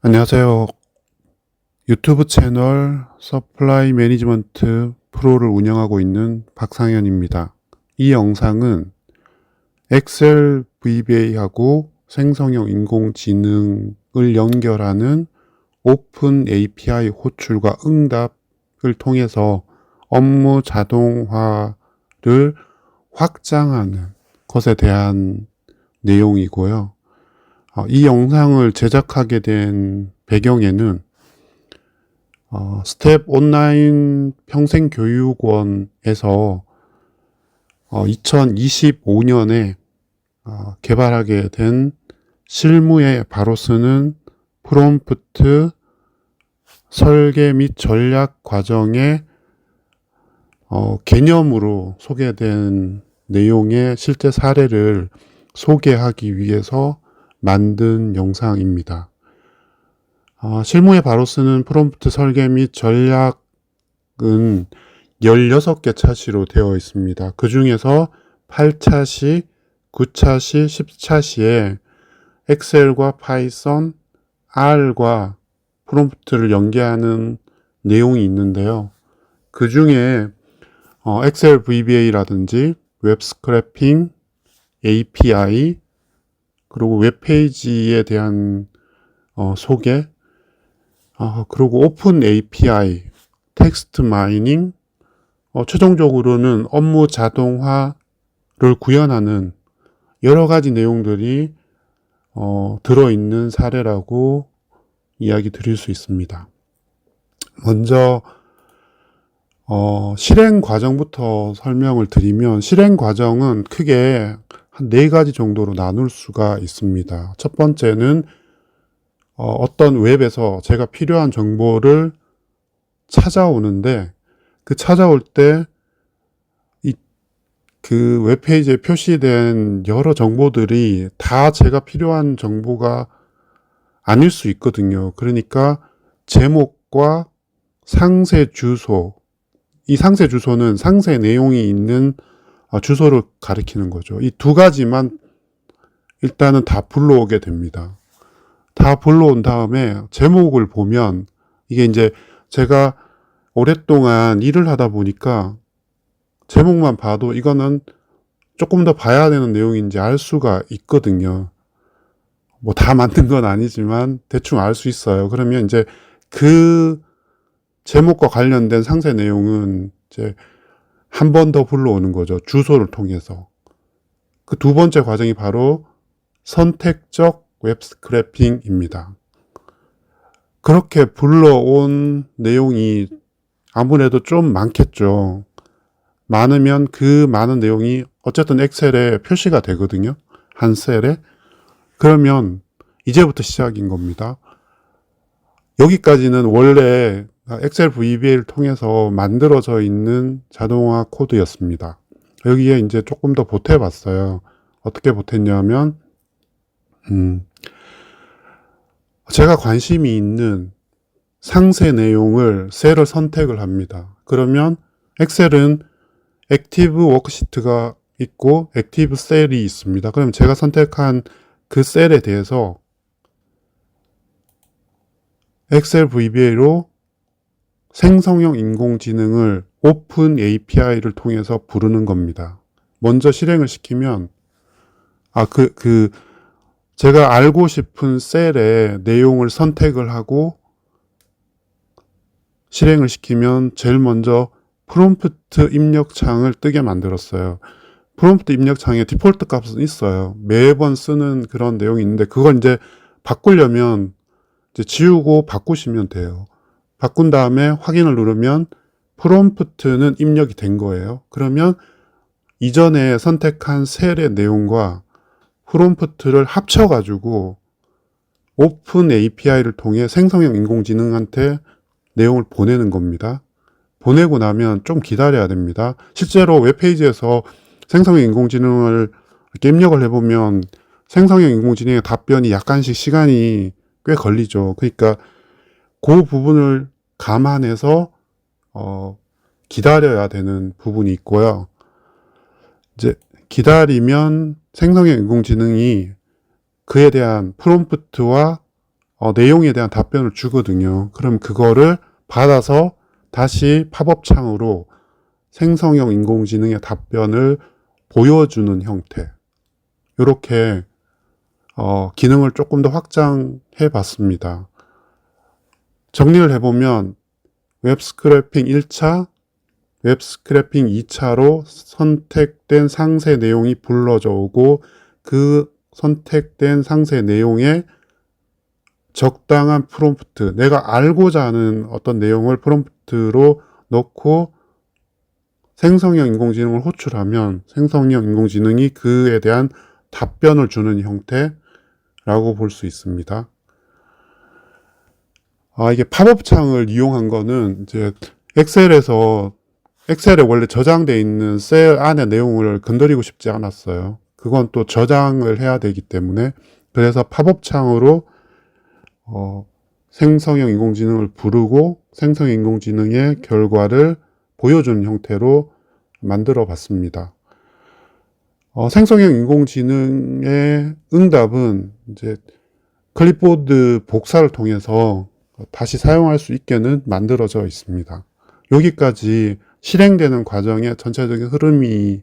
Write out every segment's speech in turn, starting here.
안녕하세요. 유튜브 채널 서플라이 매니지먼트 프로를 운영하고 있는 박상현입니다. 이 영상은 엑셀 VBA하고 생성형 인공지능을 연결하는 오픈 API 호출과 응답을 통해서 업무 자동화를 확장하는 것에 대한 내용이고요. 어, 이 영상을 제작하게 된 배경에는 어, 스텝 온라인 평생교육원에서 어, 2025년에 어, 개발하게 된 실무에 바로 쓰는 프롬프트 설계 및 전략 과정의 어, 개념으로 소개된 내용의 실제 사례를 소개하기 위해서 만든 영상입니다. 아, 실무에 바로 쓰는 프롬프트 설계 및 전략은 16개 차시로 되어 있습니다. 그 중에서 8차시, 9차시, 10차시에 엑셀과 파이썬, R과 프롬프트를 연계하는 내용이 있는데요. 그 중에 어, 엑셀 VBA라든지 웹 스크래핑, API, 그리고 웹페이지에 대한 어, 소개, 아, 그리고 오픈 API, 텍스트 마이닝, 어, 최종적으로는 업무 자동화를 구현하는 여러 가지 내용들이 어, 들어있는 사례라고 이야기 드릴 수 있습니다. 먼저 어, 실행 과정부터 설명을 드리면 실행 과정은 크게 한 네 가지 정도로 나눌 수가 있습니다. 첫 번째는 어, 어떤 웹에서 제가 필요한 정보를 찾아오는데 그 찾아올 때이그 웹페이지에 표시된 여러 정보들이 다 제가 필요한 정보가 아닐 수 있거든요. 그러니까 제목과 상세 주소, 이 상세 주소는 상세 내용이 있는 어, 주소를 가리키는 거죠. 이 두 가지만 일단은 다 불러오게 됩니다. 다 불러온 다음에 제목을 보면 이게 이제 제가 오랫동안 일을 하다 보니까 제목만 봐도 이거는 조금 더 봐야 되는 내용인지 알 수가 있거든요. 뭐 다 만든 건 아니지만 대충 알 수 있어요. 그러면 이제 그 제목과 관련된 상세 내용은 이제 한 번 더 불러오는 거죠. 주소를 통해서. 그 두 번째 과정이 바로 선택적 웹 스크래핑입니다. 그렇게 불러온 내용이 아무래도 좀 많겠죠. 많으면 그 많은 내용이 어쨌든 엑셀에 표시가 되거든요. 한 셀에. 그러면 이제부터 시작인 겁니다. 여기까지는 원래 엑셀 VBA를 통해서 만들어져 있는 자동화 코드였습니다. 여기에 이제 조금 더 보태봤어요. 어떻게 보탰냐면, 음, 제가 관심이 있는 상세 내용을 셀을 선택을 합니다. 그러면 엑셀은 액티브 워크시트가 있고 액티브 셀이 있습니다. 그럼 제가 선택한 그 셀에 대해서 엑셀 VBA로 생성형 인공지능을 오픈 API를 통해서 부르는 겁니다. 먼저 실행을 시키면 아 그 그 제가 알고 싶은 셀의 내용을 선택을 하고 실행을 시키면 제일 먼저 프롬프트 입력창을 뜨게 만들었어요. 프롬프트 입력창에 디폴트 값은 있어요. 매번 쓰는 그런 내용이 있는데 그걸 이제 바꾸려면 이제 지우고 바꾸시면 돼요. 바꾼 다음에 확인을 누르면 프롬프트는 입력이 된 거예요. 그러면 이전에 선택한 셀의 내용과 프롬프트를 합쳐가지고 오픈 API를 통해 생성형 인공지능한테 내용을 보내는 겁니다. 보내고 나면 좀 기다려야 됩니다. 실제로 웹페이지에서 생성형 인공지능을 입력을 해보면 생성형 인공지능의 답변이 약간씩 시간이 꽤 걸리죠. 그러니까 그 부분을 감안해서 어, 기다려야 되는 부분이 있고요. 이제 기다리면 생성형 인공지능이 그에 대한 프롬프트와 어, 내용에 대한 답변을 주거든요. 그럼 그거를 받아서 다시 팝업 창으로 생성형 인공지능의 답변을 보여주는 형태. 이렇게 어, 기능을 조금 더 확장해 봤습니다. 정리를 해보면 웹 스크래핑 1차, 웹 스크래핑 2차로 선택된 상세 내용이 불러져 오고 그 선택된 상세 내용에 적당한 프롬프트, 내가 알고자 하는 어떤 내용을 프롬프트로 넣고 생성형 인공지능을 호출하면 생성형 인공지능이 그에 대한 답변을 주는 형태라고 볼 수 있습니다. 아, 이게 팝업 창을 이용한 거는 이제 엑셀에서 엑셀에 원래 저장되어 있는 셀 안의 내용을 건드리고 싶지 않았어요. 그건 또 저장을 해야 되기 때문에 그래서 팝업 창으로 어, 생성형 인공지능을 부르고 생성형 인공지능의 결과를 보여주는 형태로 만들어 봤습니다. 어, 생성형 인공지능의 응답은 이제 클립보드 복사를 통해서 다시 사용할 수 있게는 만들어져 있습니다. 여기까지 실행되는 과정의 전체적인 흐름이,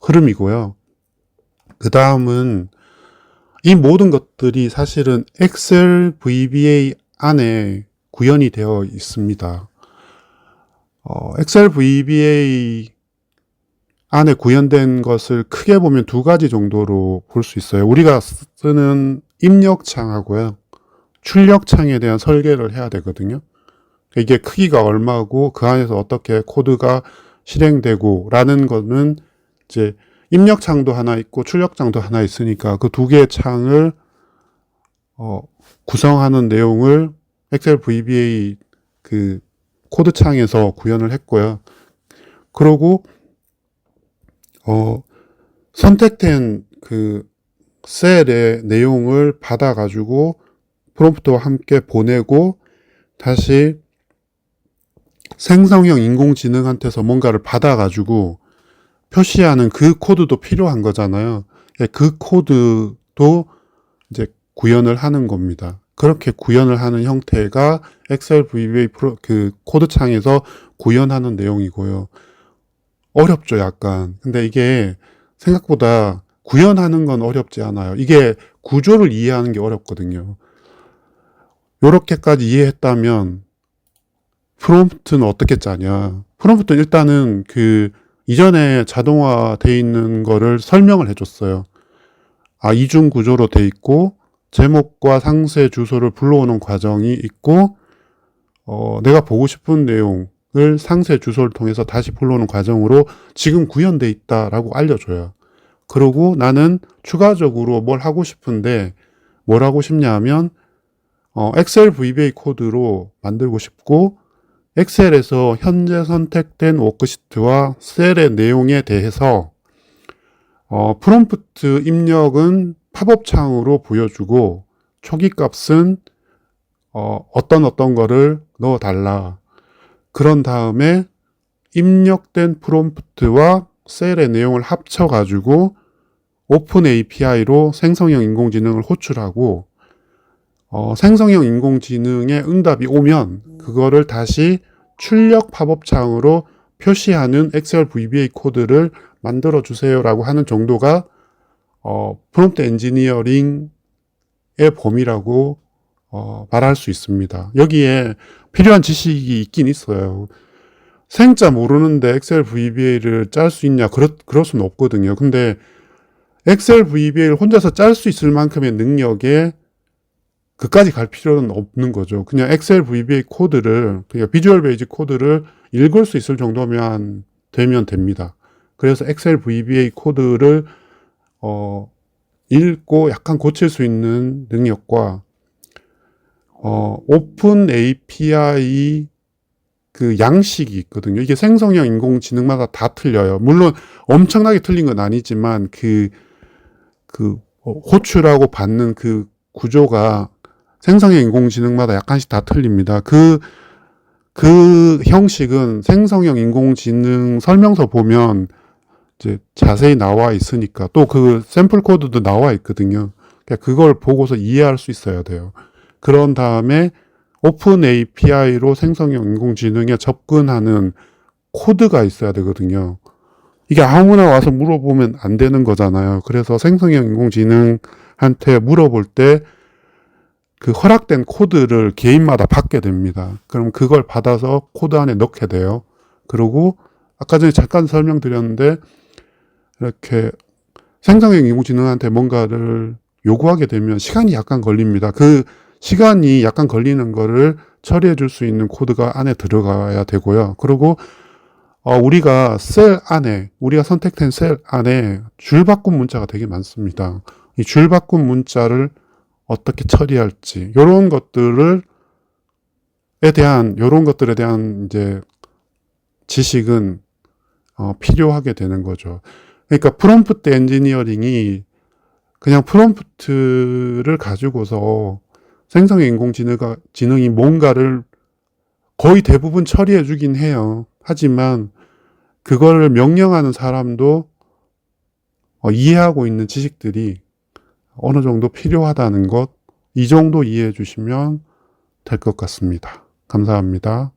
흐름이고요. 그 다음은 이 모든 것들이 사실은 엑셀 VBA 안에 구현이 되어 있습니다. 어, 엑셀 VBA 안에 구현된 것을 크게 보면 두 가지 정도로 볼 수 있어요. 우리가 쓰는 입력창하고요. 출력창에 대한 설계를 해야 되거든요. 이게 크기가 얼마고 그 안에서 어떻게 코드가 실행되고 라는 거는 이제 입력창도 하나 있고 출력창도 하나 있으니까 그 두 개의 창을 어, 구성하는 내용을 엑셀 VBA 그 코드 창에서 구현을 했고요. 그러고 어, 선택된 그 셀의 내용을 받아가지고 프롬프트와 함께 보내고 다시 생성형 인공지능한테서 뭔가를 받아가지고 표시하는 그 코드도 필요한 거잖아요. 예, 그 코드도 이제 구현을 하는 겁니다. 그렇게 구현을 하는 형태가 엑셀 VBA 프로 그 코드 창에서 구현하는 내용이고요. 어렵죠, 약간. 근데 이게 생각보다 구현하는 건 어렵지 않아요. 이게 구조를 이해하는 게 어렵거든요. 요렇게까지 이해했다면 프롬프트는 어떻게 짜냐? 프롬프트는 일단은 그 이전에 자동화 돼 있는 거를 설명을 해줬어요. 아, 이중 구조로 돼 있고 제목과 상세 주소를 불러오는 과정이 있고 어, 내가 보고 싶은 내용을 상세 주소를 통해서 다시 불러오는 과정으로 지금 구현돼 있다라고 알려줘요. 그러고 나는 추가적으로 뭘 하고 싶은데 뭘 하고 싶냐 하면 어, 엑셀 VBA 코드로 만들고 싶고 엑셀에서 현재 선택된 워크시트와 셀의 내용에 대해서 어, 프롬프트 입력은 팝업 창으로 보여주고 초기 값은 어, 어떤 어떤 거를 넣어달라. 그런 다음에 입력된 프롬프트와 셀의 내용을 합쳐가지고 오픈 API로 생성형 인공지능을 호출하고 어, 생성형 인공지능의 응답이 오면 그거를 다시 출력 팝업 창으로 표시하는 엑셀 VBA 코드를 만들어 주세요라고 하는 정도가 어, 프롬프트 엔지니어링의 범위라고 어, 말할 수 있습니다. 여기에 필요한 지식이 있긴 있어요. 생자 모르는데 엑셀 VBA를 짤 수 있냐? 그렇, 그럴 수는 없거든요. 근데 엑셀 VBA를 혼자서 짤 수 있을 만큼의 능력에 그까지 갈 필요는 없는 거죠. 그냥 엑셀 VBA 코드를, 그냥 비주얼 베이지 코드를 읽을 수 있을 정도면 되면 됩니다. 그래서 엑셀 VBA 코드를, 어, 읽고 약간 고칠 수 있는 능력과, 어, 오픈 API 그 양식이 있거든요. 이게 생성형 인공지능마다 다 틀려요. 물론 엄청나게 틀린 건 아니지만 그, 그, 호출하고 받는 그 구조가 생성형 인공지능마다 약간씩 다 틀립니다. 그, 그 형식은 생성형 인공지능 설명서 보면 이제 자세히 나와 있으니까 또 그 샘플 코드도 나와 있거든요. 그러니까 그걸 보고서 이해할 수 있어야 돼요. 그런 다음에 오픈 API로 생성형 인공지능에 접근하는 코드가 있어야 되거든요. 이게 아무나 와서 물어보면 안 되는 거잖아요. 그래서 생성형 인공지능한테 물어볼 때 그 허락된 코드를 개인마다 받게 됩니다. 그럼 그걸 받아서 코드 안에 넣게 돼요. 그리고 아까 전에 잠깐 설명드렸는데 이렇게 생성형 인공지능한테 뭔가를 요구하게 되면 시간이 약간 걸립니다. 그 시간이 약간 걸리는 거를 처리해 줄 수 있는 코드가 안에 들어가야 되고요. 그리고 어, 우리가 셀 안에, 우리가 선택된 셀 안에 줄 바꾼 문자가 되게 많습니다. 이 줄 바꾼 문자를 어떻게 처리할지, 요런 것들을, 에 대한, 요런 것들에 대한 이제 지식은 어, 필요하게 되는 거죠. 그러니까 프롬프트 엔지니어링이 그냥 프롬프트를 가지고서 생성형 인공지능가, 지능이 뭔가를 거의 대부분 처리해 주긴 해요. 하지만 그거를 명령하는 사람도 어, 이해하고 있는 지식들이 어느 정도 필요하다는 것, 이 정도 이해해 주시면 될 것 같습니다. 감사합니다.